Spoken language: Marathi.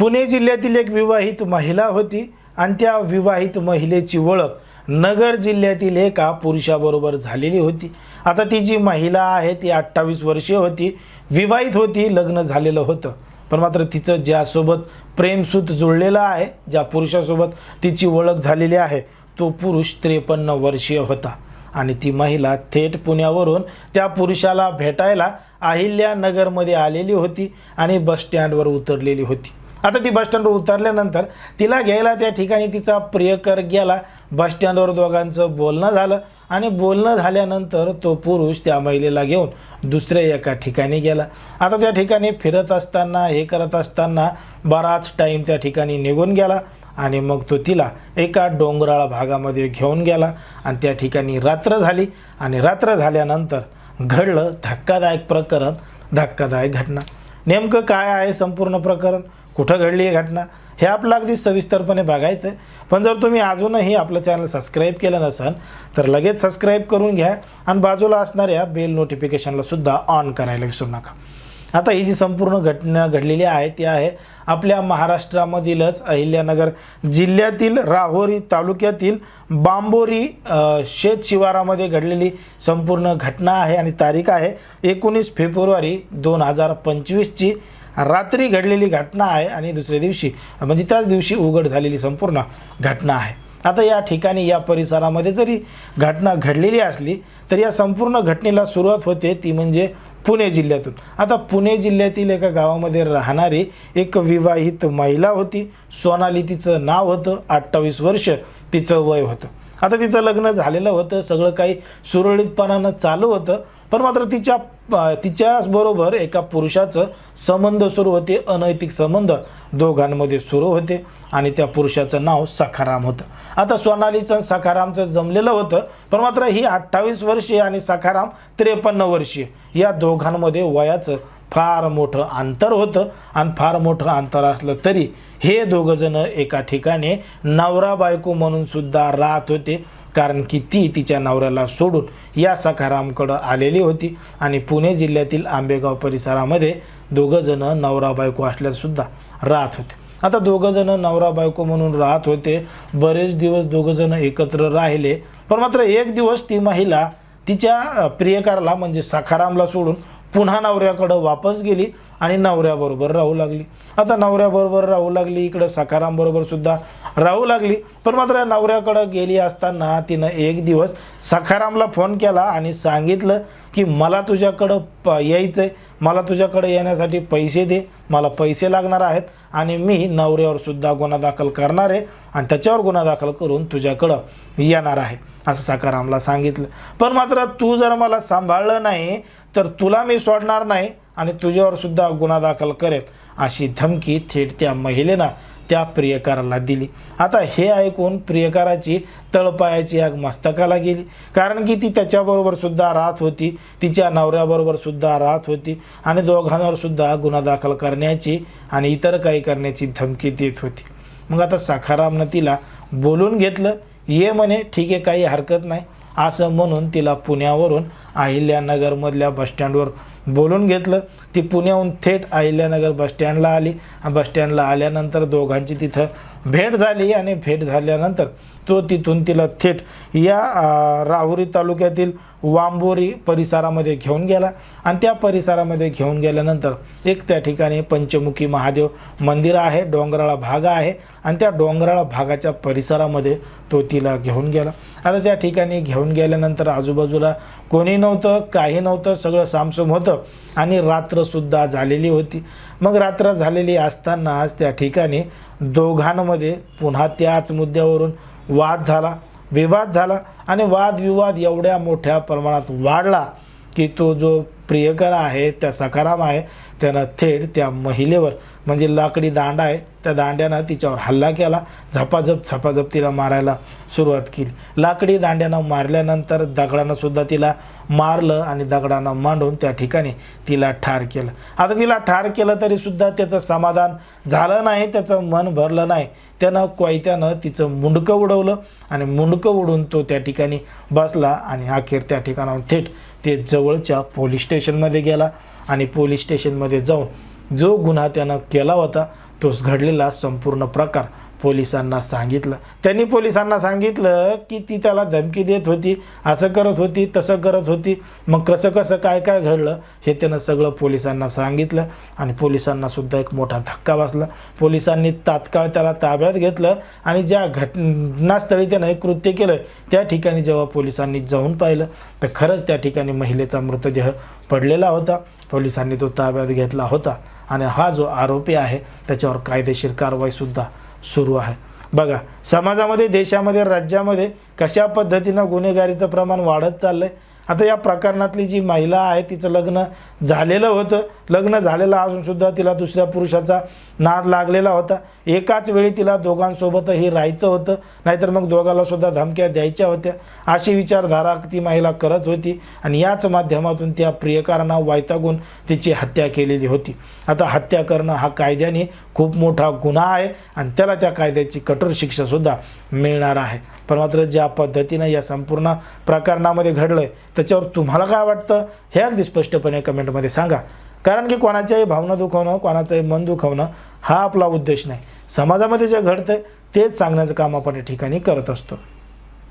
पुणे जिल्ह्यातील एक विवाहित महिला होती आणि त्या विवाहित महिलेची ओळख नगर जिल्ह्यातील एका पुरुषाबरोबर झालेली होती. आता ती जी महिला आहे ती अठ्ठावीस वर्षीय होती. विवाहित होती लग्न झालेलं होतं. पण मात्र तिचं ज्यासोबत प्रेमसूत जुळलेलं आहे ज्या पुरुषासोबत तिची ओळख झालेली आहे तो पुरुष त्रेपन्न वर्षीय होता. आणि ती महिला थेट पुण्यावरून त्या पुरुषाला भेटायला अहिल्यानगरमध्ये आलेली होती आणि बसस्टँडवर उतरलेली होती. आता ती बसस्टँडवर उतरल्यानंतर तिला घ्यायला त्या ठिकाणी तिचा प्रियकर गेला. बसस्टँडवर दोघांचं बोलणं झालं आणि बोलणं झाल्यानंतर तो पुरुष त्या महिलेला घेऊन दुसऱ्या एका ठिकाणी गेला. आता त्या ठिकाणी फिरत असताना हे करत असताना बराच टाईम त्या ठिकाणी निघून गेला आणि मग तो तिला एका डोंगराळ भागामध्ये घेऊन गेला आणि त्या ठिकाणी रात्र झाली आणि रात्र झाल्यानंतर घडलं धक्कादायक प्रकरण धक्कादायक घटना. नेमकं काय आहे संपूर्ण प्रकरण? कुठं घडली ही घटना हे आपलं अगदी सविस्तरपणे बघायचं आहे पण जर तुम्ही अजूनही आपलं चॅनल सबस्क्राईब केलं नसेल तर लगेच सबस्क्राईब करून घ्या आणि बाजूला असणाऱ्या बेल नोटिफिकेशनला सुद्धा ऑन करायला विसरू नका. आता ही जी संपूर्ण घटना घडलेली आहे ती आहे आपल्या महाराष्ट्रामधीलच अहिल्यानगर जिल्ह्यातील राहोरी तालुक्यातील बांबोरी शेत शिवारामध्ये घडलेली संपूर्ण घटना आहे आणि तारीख आहे एकोणीस फेब्रुवारी दोन हजार पंचवीसची. रात्री घडलेली घटना आहे आणि दुसऱ्या दिवशी म्हणजे त्याच दिवशी उघड झालेली संपूर्ण घटना आहे. आता या ठिकाणी या परिसरामध्ये जरी घटना घडलेली असली तर या संपूर्ण घटनेला सुरुवात होते ती म्हणजे पुणे जिल्ह्यातून. आता पुणे जिल्ह्यातील एका गावामध्ये राहणारी एक विवाहित महिला होती. सोनाली तिचं नाव होतं. अठ्ठावीस वर्ष तिचं वय होतं. आता तिचं लग्न झालेलं होतं. सगळं काही सुरळीतपणानं चालू होतं. पण मात्र तिच्या तिच्याचबरोबर एका पुरुषाचं संबंध सुरू होते अनैतिक संबंध दोघांमध्ये सुरू होते आणि त्या पुरुषाचं नाव सखाराम होतं. आता सोनालीचं सखारामचं जमलेलं होतं पण मात्र ही अठ्ठावीस वर्षीय आणि सखाराम त्रेपन्न वर्षीय या दोघांमध्ये वयाचं फार मोठं अंतर होतं आणि फार मोठं अंतर असलं तरी हे दोघंजण एका ठिकाणी नवरा बायको म्हणून सुद्धा राहत होते. कारण की ती तिच्या नवऱ्याला सोडून या सखारामकडं आलेली होती. आणि पुणे जिल्ह्यातील आंबेगाव परिसरामध्ये दोघंजणं नवरा बायको असल्यासुद्धा राहत होते. आता दोघंजणं नवरा बायको म्हणून राहत होते. बरेच दिवस दोघंजणं एकत्र राहिले. पण मात्र एक दिवस ती महिला तिच्या प्रियकाराला म्हणजे सखारामला सोडून पुन्हा नवऱ्याकडं वापस गेली आणि नवऱ्याबरोबर राहू लागली. आता नवऱ्याबरोबर राहू लागली इकडं सखारामबरोबर सुद्धा राहू लागली. पण मात्र नवऱ्याकडं गेली असताना तिनं एक दिवस सखारामला फोन केला आणि सांगितलं की मला तुझ्याकडं प यायचं आहे मला तुझ्याकडे येण्यासाठी पैसे दे. मला पैसे लागणार आहेत आणि मी नवऱ्यावर सुद्धा गुन्हा दाखल करणार आहे आणि त्याच्यावर गुन्हा दाखल करून तुझ्याकडं येणार आहे. असं सखारामला सांगितलं. पण मात्र तू जर मला सांभाळलं नाही तर तुला मी सोडणार नाही आणि तुझ्यावर सुद्धा गुन्हा दाखल करेल अशी धमकी थेट त्या महिलेनं त्या प्रियकाराला दिली. आता हे ऐकून प्रियकाराची तळपायाची आग मस्तकाला गेली. कारण की ती त्याच्याबरोबर सुद्धा राहत होती. तिच्या नवऱ्याबरोबर सुद्धा राहत होती. आणि दोघांवर सुद्धा गुन्हा दाखल करण्याची आणि इतर काही करण्याची धमकी देत होती. मग आता साखारामनं तिला बोलून घेतलं. ये म्हणे ठीक आहे काही हरकत नाही. असं म्हणून तिला पुण्यावरून अहिल्यानगरमधल्या बसस्टँडवर बोलून घेतलं. ती पुण्याहून थेट अहिल्यानगर बसस्टँडला आली. बसस्टँडला आल्यानंतर दोघांची तिथं भेट झाली आणि भेट झाल्यानंतर तो तिथून तिला थेट या राहुरी तालुक्यातील वांबोरी परिसरामध्ये घेऊन गेला. आणि त्या परिसरामध्ये घेऊन गेल्यानंतर एक त्या ठिकाणी पंचमुखी महादेव मंदिर आहे डोंगराळा भाग आहे. आणि त्या डोंगराळा भागाच्या परिसरामध्ये तो तिला घेऊन गेला. आता त्या ठिकाणी घेऊन गेल्यानंतर आजूबाजूला कोणी नव्हतं काही नव्हतं सगळं सामसूम होतं आणि रात्रसुद्धा झालेली होती. मग रात्र झालेली असतानाच त्या ठिकाणी दोघांमध्ये पुन्हा त्याच मुद्द्यावरून वाद झाला. विवाद झाला आणि वादविवाद एवढ्या मोठ्या प्रमाणात वाढला की तो जो प्रियकर आहे त्या सकाराम आहे त्यानं थेट त्या महिलेवर म्हणजे लाकडी दांडा आहे त्या दांड्यानं तिच्यावर हल्ला केला. झपाझप झपाझप तिला मारायला सुरुवात केली. लाकडी दांड्यानं मारल्यानंतर दगडानं सुद्धा तिला मारलं आणि दगडानं मांडून त्या ठिकाणी तिला ठार केलं. आता तिला ठार केलं तरीसुद्धा त्याचं समाधान झालं नाही त्याचं मन भरलं नाही. त्यानं कोयत्यानं तिचं मुंडकं उडवलं आणि मुंडकं उडून तो त्या ठिकाणी बसला आणि अखेर त्या ठिकाणाहून थेट ते जवळच्या पोलीस स्टेशनमध्ये गेला आणि पोलीस स्टेशनमध्ये जाऊन जो गुन्हा त्यानं केला होता तोच घडलेला संपूर्ण प्रकार पोलिसांना सांगितलं. त्यांनी पोलिसांना सांगितलं की ती त्याला धमकी देत होती असं करत होती तसं करत होती. मग कसं कसं काय काय घडलं हे त्यानं सगळं पोलिसांना सांगितलं आणि पोलिसांना सुद्धा एक मोठा धक्का बसला. पोलिसांनी तात्काळ त्याला ताब्यात घेतलं आणि ज्या घटनास्थळी त्यानं हे कृत्य केलं त्या ठिकाणी जेव्हा पोलिसांनी जाऊन पाहिलं तर खरंच त्या ठिकाणी महिलेचा मृतदेह पडलेला होता. पोलिसांनी तो ताब्यात घेतला होता. आणि हा जो आरोपी आहे त्याच्यावर कायदेशीर कारवाईसुद्धा सुरू आहे. बघा समाजामध्ये देशामध्ये राज्यामध्ये कशा पद्धतीनं गुन्हेगारीचं प्रमाण वाढत चाललं आहे आता या प्रकरणातली जी महिला आहे तिचं लग्न झालेलं होतं. लग्न झालेलं असूनसुद्धा तिला दुसऱ्या पुरुषाचा नाद लागलेला होता. एकाच वेळी तिला दोघांसोबतही राहायचं होतं. नाहीतर मग दोघालासुद्धा धमक्या द्यायच्या होत्या. अशी विचारधारा ती महिला करत होती आणि याच माध्यमातून त्या प्रियकारांना वायतागून तिची हत्या केलेली होती. आता हत्या करणं हा कायद्याने खूप मोठा गुन्हा आहे आणि त्याला त्या कायद्याची कठोर शिक्षासुद्धा मिळणार आहे. पण मात्र ज्या पद्धतीनं या संपूर्ण प्रकरणामध्ये घडलं आहे त्याच्यावर तुम्हाला काय वाटतं? हे अगदी स्पष्टपणे कमेंटमध्ये सांगा. कारण की कोणाच्याही भावना दुखवणं कोणाचंही मन दुखवणं हा आपला उद्देश नाही. समाजामध्ये जे घडतं तेच सांगण्याचं काम आपण या ठिकाणी करत असतो.